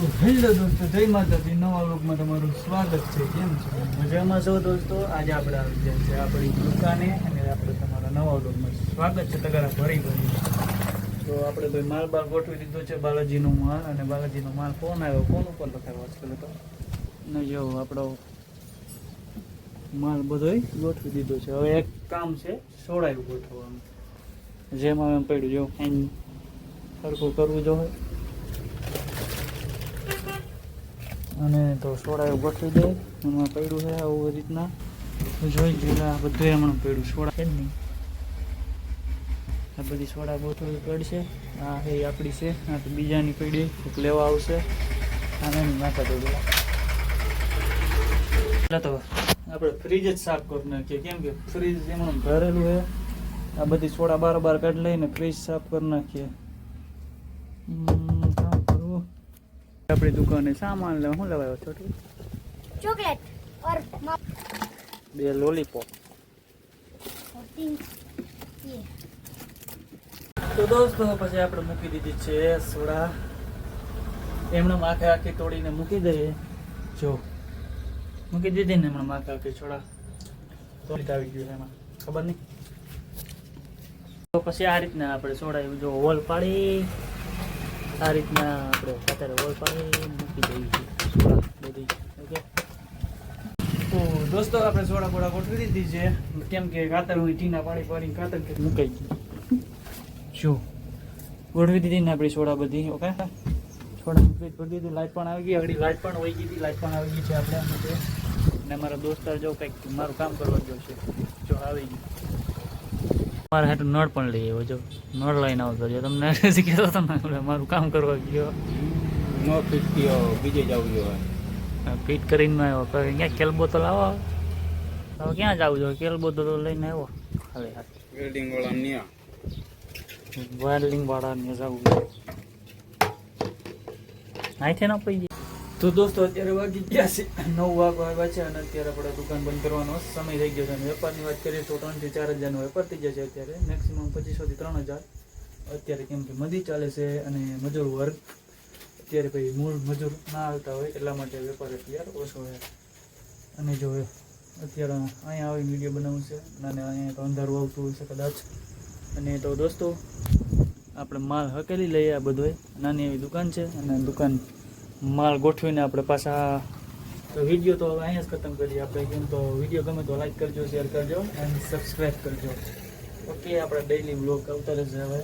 Hello દોસ્તો, જય માતાજી. નવા લોકમાં તમારું સ્વાગત છે. કેમ છો? મજામાં છો દોસ્તો? આજે આપણે આવી છે આપણી દુકાને અને આપણે તમારા નવા લોકમાં સ્વાગત છે. તગારા ભરી ભરી તો આપણે ભાઈ માલ બાર ગોઠવી દીધો છે બાલાજીનો માલ અને બાલાજીનો માલ કોણ આવ્યો? કોણ ઉપર લખાયો આજકાલ તો? ને જો, આપણો માલ બધોય ગોઠવી દીધો છે. હવે એક કામ છે સોડાયું ગોઠવવાનું. જેમાં એમ પડ્યું, જો, એમ સરખું કરવું જોઈએ. અને તો સોડા એવું ગોઠવી દે. એમાં પડ્યું છે આવું રીતના. જોઈ જોઈએ આ બધું એમણે પડ્યું. સોડા છે નહીં. આ બધી સોડા ગોઠવવી પડશે. આ એ આપણી છે. આ તો બીજાની પડી. કોઈક લેવા આવશે. આને માથા તો પેલા તો આપણે ફ્રીજ જ સાફ કરી નાખીએ. કેમ કે ફ્રીજ એમાં ભરેલું છે. આ બધી સોડા બાર બાર કાઢી લઈને ફ્રીજ સાફ કરી નાખીએ. આપણી દુકાને સામાન લેવા શું લેવાયો છોટું? ચોકલેટ ઓર બે લોલીપોપ. તો દોસ્તો પછી આપણે મૂકી દીધી છે સોડા. એમણે માખે આખી તોડીને મૂકી દઈએ. જો મૂકી દીધી ને એમણે માખે આખી છોડા તોડી આવી ગયું એમાં. ખબર નહીં? તો પછી આ રીતના આપણે સોડા જો હોલ પાડી. આ રીતના આપણે અત્યારે હોલ પાડી મૂકી દઈએ છીએ. બધી ઓકે? તો દોસ્તો, આપણે સોડા બોડા ગોઠવી દીધી છે. કેમ કે કાતર હું ટીના પાણી પાણી કાતર કે મુકાઈ ગયું. જો, ગોઠવી દીધી ને આપણી સોડા બધી, ઓકે? સોડા મૂકી કરી દીધી. લાઈટ પણ આવી ગઈ આગળ લાઈટ પણ વહી ગઈ લાઈટ પણ આવી ગઈ છે આપણે. માટે ને મારા દોસ્તાર જો કંઈક મારું કામ કરવા ગયો છે. જો આવી ગયું. મારે હાટું નળ પણ લઈ આવ્યો જો. નળ લઈને આવતો જો તમને કહેતો હતો ને મારું કામ કરવા ગયો. નો ફીટતીઓ બીજે જવું જોઈએ ફિટ કરીને આવ્યો. કહે ક્યાં કેલ બોતલ આવો? હવે ક્યાં જવું જોઈએ કેલ બોતલ લઈને આવ્યો. ખાલી હાથ વેલ્ડિંગ વાળા ન્યા. વાળા ને જવું અહીંથી ન પડી તો દોસ્તો, અત્યારે વાગી ગયા છે. નવ વાગવા આવ્યા છે અને અત્યારે આપણે દુકાન બંધ કરવાનો સમય થઈ ગયો છે. અને વેપારની વાત કરીએ તો ત્રણથી ચાર હજારનો વેપાર થઈ જશે અત્યારે. મેક્સિમમ પચીસોથી ત્રણ હજાર. અત્યારે કેમ કે મદી ચાલે છે અને મજૂર વર્ગ. અત્યારે ભાઈ મૂળ મજૂર ના આવતા હોય એટલા માટે વેપાર અત્યારે ઓછો છે. અને જો અત્યારે અહીંયા આવી વીડિયો બનાવું છે. અને અહીંયા તો અંધારું આવતું હોય છે કદાચ. અને તો દોસ્તો, આપણે માલ હકેલી લઈએ આ બધો નાની એવી દુકાન છે અને દુકાન માલ ગોઠવીને આપણે પાછા તો વીડિયો તો હવે અહીંયા જ ખતમ કરીએ. આપણે કેમ તો વીડિયો ગમે તો લાઈક કરજો શેર કરજો એન્ડ સબસ્ક્રાઈબ કરજો. ઓકે આપણે ડેઈલી બ્લોગ આવતા રહેશે હવે.